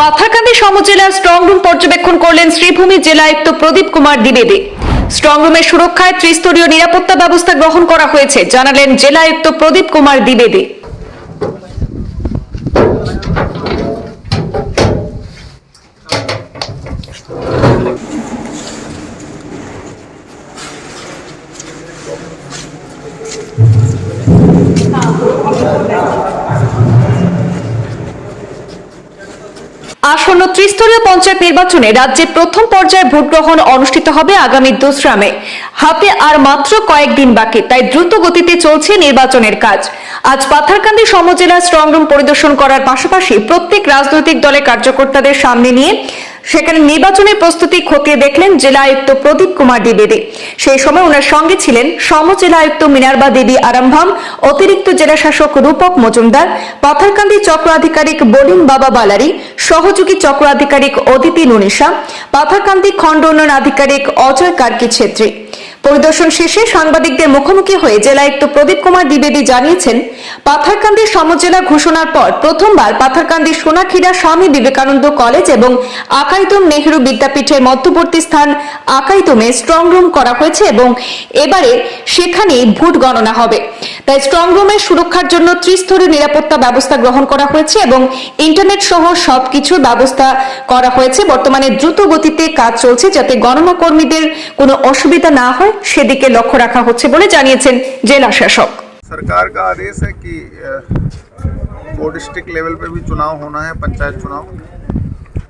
Patharkandi সমজেলার strong room পর্যবেক্ষণ করলেন শ্রীভূমি জেলা আয়ুক্ত প্রদীপ কুমার দ্বিবেদী। স্ট্রংরুমের সুরক্ষায় ত্রিস্তরীয় নিরাপত্তা ব্যবস্থা গ্রহণ করা হয়েছে, জানালেন জেলা আয়ুক্ত প্রদীপ কুমার দ্বিবেদী। আসন্ন ত্রিস্তরীয় পঞ্চায়েত নির্বাচনে রাজ্যে প্রথম পর্যায়ে ভোট গ্রহণ অনুষ্ঠিত হবে আগামী দোসরা মে হাতে আর মাত্র কয়েকদিন বাকি, তাই দ্রুত গতিতে চলছে নির্বাচনের কাজ। আজ পাথারকান্দি সমজেলা স্ট্রং রুম পরিদর্শন করার পাশাপাশি প্রত্যেক রাজনৈতিক দলের কার্যকর্তাদের সামনে নিয়ে সেখানে নির্বাচনের প্রস্তুতি খতিয়ে দেখলেন জেলা আয়ুক্ত প্রদীপ কুমার দ্বিবেদী। সেই সময় ওনার সঙ্গে ছিলেন সমজেলা আয়ুক্ত মিনারবা দেবী আরামভাম অতিরিক্ত জেলা শাসক রূপক মজুমদার, পাথারকান্দি চক্র আধিকারিক বলিন বাবা বালারি, সহযোগী চক্র আধিকারিক অদিতি নুনিশা, পাথারকান্দি খণ্ড উন্নয়ন আধিকারিক অজয় কার্কি ছেত্রী। পরিদর্শন শেষে সাংবাদিকদের মুখোমুখি হয়ে জেলায়ুক্ত প্রদীপ কুমার দ্বিবেদী জানিয়েছেন পাথারকান্দি সমজেলা ঘোষণার পর প্রথমবার পাথারকান্দি সোনাক্ষীরা স্বামী বিবেকানন্দ কলেজ এবং আকাইতম নেহেরু বিদ্যাপীঠের মধ্যবর্তী স্থান আকাইতমে স্ট্রং রুম করা হয়েছে এবং এবারে সেখানেই ভোট গণনা হবে। তাই স্ট্রং রুমের সুরক্ষার জন্য ত্রিস্তরীয় নিরাপত্তা ব্যবস্থা গ্রহণ করা হয়েছে এবং ইন্টারনেট সহ সবকিছুর ব্যবস্থা করা হয়েছে। বর্তমানে দ্রুত গতিতে কাজ চলছে যাতে গণনা কর্মীদের কোনো অসুবিধা না হয়, সেদিকে লক্ষ্য রাখা হচ্ছে বলে জানিয়েছেন জেলা শাসক। सरकार का आदेश है कि वो डिस्ट्रिक्ट लेवल पे भी चुनाव होना है, पंचायत चुनाव।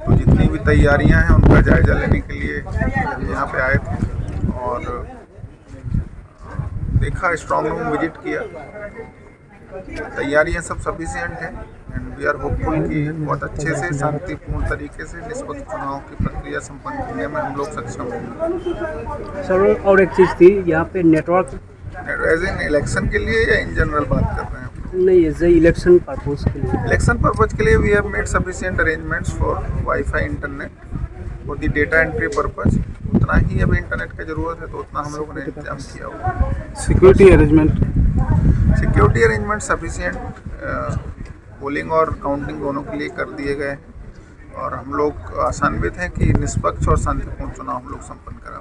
तो जितनी भी तैयारियाँ हैं, उनका जायजा लेने के लिए यहाँ पे आए थे और देखा स्ट्रॉन्ग रूम विज़िट किया। तैयारियाँ सब सफिशियंट हैं एंड वी आर होपफुल कि बहुत अच्छे से, शांतिपूर्ण तरीके से निष्पक्ष चुनाव की प्रक्रिया संपन्न करने में हम लोग सक्षम होंगे। सर, और एक चीज़ थी, यहाँ पे नेटवर्क एज इन इलेक्शन के लिए या इन जनरल बात कर रहे हैं नहीं एज ए इलेक्शन पर्पज के लिए। इलेक्शन पर्पज के लिए we have made sufficient arrangements for wifi internet for the data entry purpose उतना ही अभी इंटरनेट की ज़रूरत है तो उतना हम लोगों ने इंतज़ाम किया हुआ security arrangement security arrangement sufficient polling और काउंटिंग दोनों के लिए कर दिए गए। हैं और हम लोग आशान्वित हैं कि निष्पक्ष और शांतिपूर्ण चुनाव हम लोग संपन्न करा